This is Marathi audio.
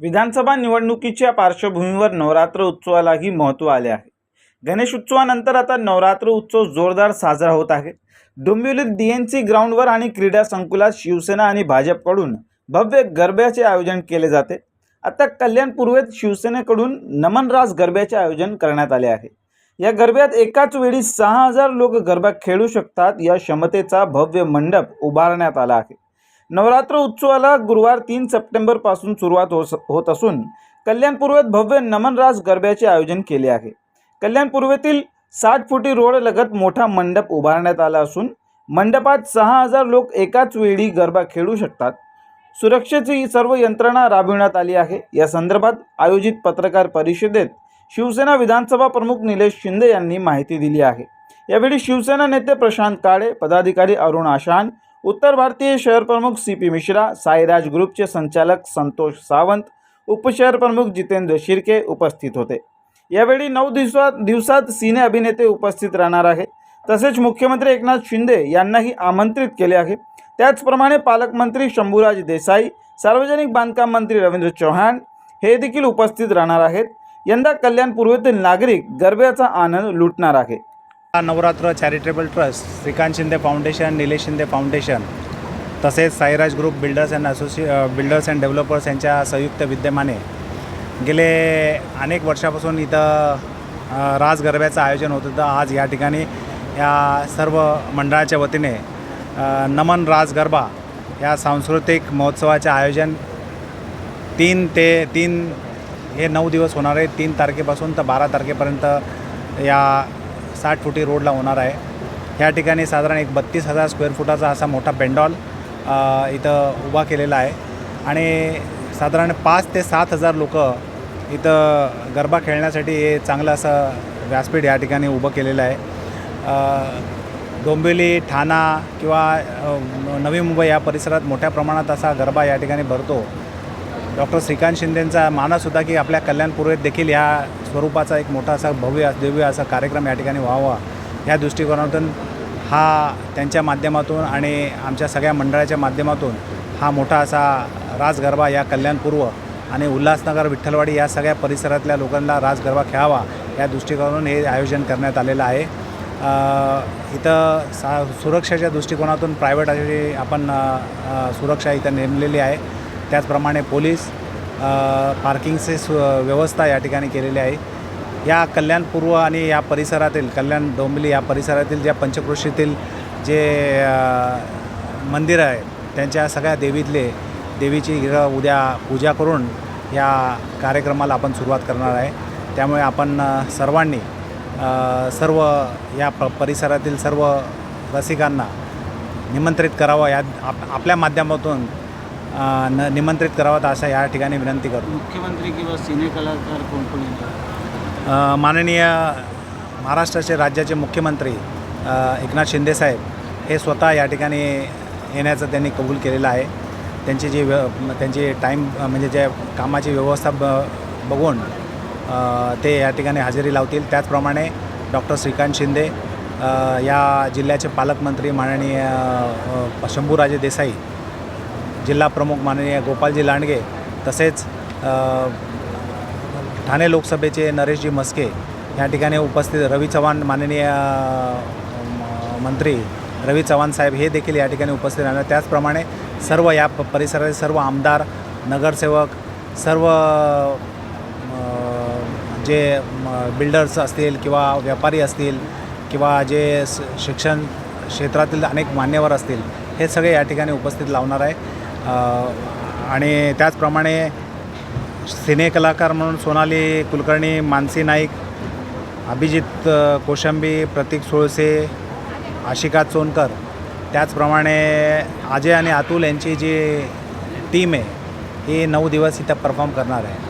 विधानसभा निवडणुकीच्या पार्श्वभूमीवर नवरात्र उत्सवालाही महत्त्व आले आहे. गणेश उत्सवानंतर आता नवरात्र उत्सव जोरदार साजरा होत आहे. डोंबिवलीत डी एन सी ग्राउंडवर आणि क्रीडा संकुलात शिवसेना आणि भाजपकडून भव्य गरब्याचे आयोजन केले जाते. आता कल्याण पूर्वेत शिवसेनेकडून नमनराज गरब्याचे आयोजन करण्यात आले आहे. या गरब्यात एकाच वेळी सहा हजार लोक गरबा खेळू शकतात. या क्षमतेचा भव्य मंडप उभारण्यात आला आहे. नवरात्र उत्सवाला गुरुवार तीन सप्टेंबरपासून सुरुवात होस होत असून कल्याणपूर्वेत भव्य नमनरास गरब्याचे आयोजन केले आहे. कल्याणपूर्वेतील साठ फुटी रोड लगत मोठा मंडप उभारण्यात आला असून मंडपात सहा हजार लोक एकाच वेळी गरबा खेळू शकतात. सुरक्षेची सर्व यंत्रणा राबविण्यात आली आहे. या संदर्भात आयोजित पत्रकार परिषदेत शिवसेना विधानसभा प्रमुख निलेश शिंदे यांनी माहिती दिली आहे. यावेळी शिवसेना नेते प्रशांत काळे पदाधिकारी अरुण आशान उत्तर भारतीय शहर प्रमुख सी पी मिश्रा साईराज ग्रुपचे संचालक संतोष सावंत उपशहर प्रमुख जितेंद्र शिर्के उपस्थित होते. यावेळी नऊ दिवसात दिवसात सिने अभिनेते उपस्थित राहणार आहे. तसेच मुख्यमंत्री एकनाथ शिंदे यांनाही आमंत्रित केले आहे. त्याचप्रमाणे पालकमंत्री शंभूराज देसाई सार्वजनिक बांधकाम मंत्री रवींद्र चव्हाण हे देखील उपस्थित राहणार आहेत. यंदा कल्याण पूर्वेतील नागरिक गरब्याचा आनंद लुटणार आहे. Navratra charitable trust Shrikant Shinde foundation Nilesh Shinde foundation तसेच Sairaj group builders and associate builders and developers यांच्या संयुक्त विद्यमाने गेले अनेक वर्षापासून इथं राज रास गरब्याचं आयोजन होत होतं. आज या ठिकाणी या सर्व मंडळाच्या वतीने नमन रास गरबा या सांस्कृतिक महोत्सवाचे आयोजन तीन ते तीन हे नऊ दिवस होणार आहे. तीन तारखेपासून तर बारा तारखेपर्यंत या साठ फुटी रोडला होणार आहे. ह्या ठिकाणी साधारण एक बत्तीस हजार स्क्वेअर फुटाचा असा मोठा पेंडॉल इथं उभा केलेला आहे. आणि साधारण पाच ते सात हजार लोक इथं गरबा खेळण्यासाठी हे चांगलं असं व्यासपीठ या ठिकाणी उभं केलेलं आहे. डोंबिवली ठाणा किंवा नवी मुंबई या परिसरात मोठ्या प्रमाणात असा गरबा या ठिकाणी भरतो. डॉक्टर श्रीकांत शिंदेंचा मानस होता की आपल्या कल्याणपूर्वेत देखील या स्वरूपाचा एक मोठा असा भव्य दिव्य असा कार्यक्रम या ठिकाणी व्हावा. या दृष्टिकोनातून हा त्यांच्या माध्यमातून आणि आमच्या सगळ्या मंडळाच्या माध्यमातून हा मोठा असा राजगरबा या कल्याणपूर्व आणि उल्हासनगर विठ्ठलवाडी या सगळ्या परिसरातल्या लोकांना राजगरबा खेळावा या दृष्टिकोनातून हे आयोजन करण्यात आलेलं आहे. इथं सा सुरक्षेच्या दृष्टिकोनातून प्रायव्हेट अशी आपण सुरक्षा इथं नेमलेली आहे. त्याचप्रमाणे पोलीस पार्किंगचे सु व्यवस्था या ठिकाणी केलेली आहे. या कल्याण पूर्व आणि या परिसरातील कल्याण डोंबिवली या परिसरातील ज्या पंचकृषीतील जे मंदिरं आहेत त्यांच्या सगळ्या देवीतले देवीची उद्या पूजा करून या कार्यक्रमाला आपण सुरुवात करणार आहे. त्यामुळे आपण सर्वांनी सर्व या प परिसरातील सर्व रसिकांना निमंत्रित करावं. या आप आपल्या माध्यमातून न निमंत्रित करावं असं या ठिकाणी विनंती करतो मुख्यमंत्री किंवा सिने कलाकार कोण कोण माननीय महाराष्ट्राचे राज्याचे मुख्यमंत्री एकनाथ शिंदेसाहेब हे स्वतः या ठिकाणी येण्याचं त्यांनी कबूल केलेलं आहे. त्यांची जी व्य त्यांची टाईम म्हणजे जे कामाची व्यवस्था ब बघून ते या ठिकाणी हजेरी लावतील. त्याचप्रमाणे डॉक्टर श्रीकांत शिंदे या जिल्ह्याचे पालकमंत्री माननीय शंभूराजे देसाई जिल्हा प्रमुख माननीय गोपालजी लांडगे तसेच ठाणे लोकसभेचे नरेशजी मस्के या ठिकाणी उपस्थित रवी चव्हाण माननीय म- मंत्री रवी चव्हाण साहेब हे देखील या ठिकाणी उपस्थित राहणार. त्याचप्रमाणे सर्व या परिसरातील सर्व आमदार नगरसेवक सर्व जे बिल्डर्स असतील किंवा व्यापारी असतील किंवा जे शिक्षण क्षेत्रातील अनेक मान्यवर असतील हे सगळे या ठिकाणी उपस्थित लावणार आहे. आणि त्याचप्रमाणे सिने कलाकार म्हणून सोनाली कुलकर्णी मानसी नाईक अभिजित कोशंबी प्रतीक सोळसे आशिका चोनकर. त्याचप्रमाणे अजय आणि अतुल यांची जी टीम आहे ही नऊ दिवस इथं परफॉर्म करणार आहे.